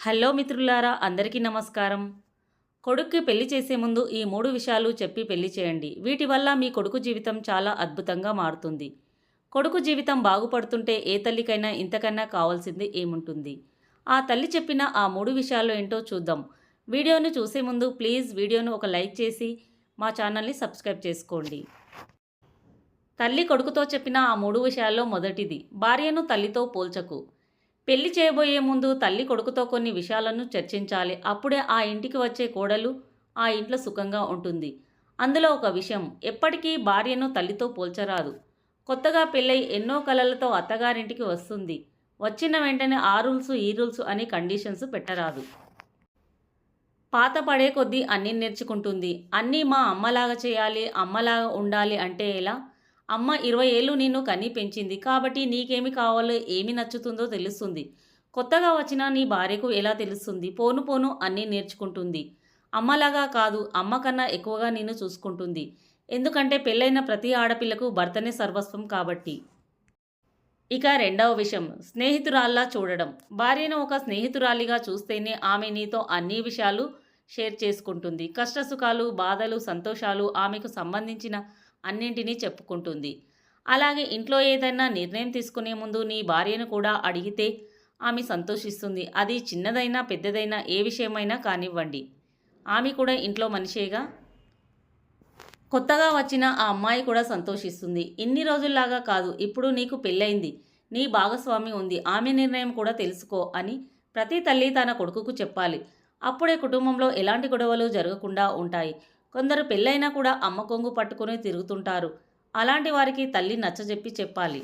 Hello మిత్రులారా అందరికీ నమస్కారం. కొడుక్కి పెళ్ళి చేసే ముందు ఈ మూడు విషయాలు చెప్పి పెళ్ళి చేయండి. వీటి వల్ల మీ కొడుకు జీవితం చాలా అద్భుతంగా మారుతుంది. కొడుకు జీవితం బాగుపడుతుంటే ఏ తల్లికైనా ఇంతకన్నా కావాల్సింది ఏముంటుంది? ఆ తల్లి చెప్పిన ఆ మూడు విషయాలు ఏంటో చూద్దాం. వీడియోను చూసే ముందు ప్లీజ్ వీడియోను ఒక లైక్ చేసి మా ఛానల్ని సబ్స్క్రైబ్ చేసుకోండి. తల్లి కొడుకుతో చెప్పిన ఆ మూడు విషయాల్లో మొదటిది. భార్యను తల్లితో పోల్చకు. పెళ్ళి చేయబోయే ముందు తల్లి కొడుకుతో కొన్ని విషయాలను చర్చించాలి. అప్పుడే ఆ ఇంటికి వచ్చే కోడలు ఆ ఇంట్లో సుఖంగా ఉంటుంది. అందులో ఒక విషయం ఎప్పటికీ భార్యను తల్లితో పోల్చరాదు. కొత్తగా పెళ్ళై ఎన్నో కలలతో అత్తగారింటికి వస్తుంది. వచ్చిన వెంటనే ఆ రూల్స్ ఈ రూల్స్ అని కండిషన్స్ పెట్టరాదు. పాత పడే కొద్దీ అన్నీ నేర్చుకుంటుంది. అన్నీ మా అమ్మలాగా చేయాలి అమ్మలాగా ఉండాలి అంటే ఎలా? అమ్మ ఇరవై ఏళ్ళు నిన్ను కని పెంచింది. కాబట్టి నీకేమి కావాలో ఏమి నచ్చుతుందో తెలుస్తుంది. కొత్తగా వచ్చిన నీ భార్యకు ఎలా తెలుస్తుంది? పోను పోను అన్నీ నేర్చుకుంటుంది. అమ్మలాగా కాదు అమ్మ కన్నా ఎక్కువగా నిన్ను చూసుకుంటుంది. ఎందుకంటే పెళ్ళైన ప్రతి ఆడపిల్లకు భర్తనే సర్వస్వం కాబట్టి. ఇక రెండవ విషయం స్నేహితురాల్లా చూడడం. భార్యను ఒక స్నేహితురాలిగా చూస్తేనే ఆమె నీతో అన్ని విషయాలు షేర్ చేసుకుంటుంది. కష్టసుఖాలు బాధలు సంతోషాలు ఆమెకు సంబంధించిన అన్నింటినీ చెప్పుకుంటుంది. అలాగే ఇంట్లో ఏదైనా నిర్ణయం తీసుకునే ముందు నీ భార్యను కూడా అడిగితే ఆమె సంతోషిస్తుంది. అది చిన్నదైనా పెద్దదైనా ఏ విషయమైనా కానివ్వండి. ఆమె కూడా ఇంట్లో మనిషేగా? కొత్తగా వచ్చిన ఆ అమ్మాయి కూడా సంతోషిస్తుంది. ఇన్ని రోజుల్లాగా కాదు ఇప్పుడు నీకు పెళ్ళైంది నీ భాగస్వామి ఉంది. ఆమె నిర్ణయం కూడా తెలుసుకో అని ప్రతి తల్లి తన కొడుకుకు చెప్పాలి. అప్పుడే కుటుంబంలో ఎలాంటి గొడవలు జరగకుండా ఉంటాయి. కొందరు పెళ్ళైనా కూడా అమ్మ కొంగు పట్టుకుని తిరుగుతుంటారు. అలాంటి వారికి తల్లి నచ్చజెప్పి చెప్పాలి.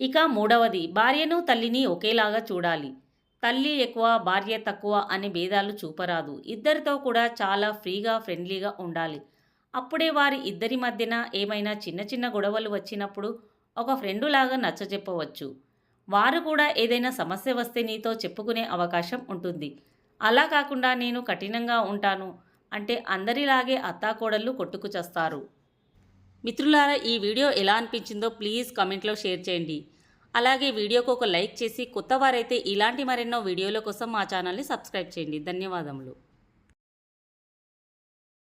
ఇక మూడవది భార్యను తల్లిని ఒకేలాగా చూడాలి. తల్లి ఎక్కువ భార్య తక్కువ అనే భేదాలు చూపరాదు. ఇద్దరితో కూడా చాలా ఫ్రీగా ఫ్రెండ్లీగా ఉండాలి. అప్పుడే వారి ఇద్దరి మధ్యన ఏమైనా చిన్న చిన్న గొడవలు వచ్చినప్పుడు ఒక ఫ్రెండులాగా నచ్చజెప్పవచ్చు. వారు కూడా ఏదైనా సమస్య వస్తే నీతో చెప్పుకునే అవకాశం ఉంటుంది. అలా కాకుండా నేను కఠినంగా ఉంటాను అంటే అందరిలాగే అత్తాకోడళ్ళు కొట్టుకు చేస్తారు. మిత్రులారా ఈ వీడియో ఎలా అనిపించిందో ప్లీజ్ కామెంట్లో షేర్ చేయండి. అలాగే వీడియోకు ఒక లైక్ చేసి కొత్త వారైతే ఇలాంటి మరెన్నో వీడియోల కోసం మా ఛానల్ని సబ్స్క్రైబ్ చేయండి. ధన్యవాదములు.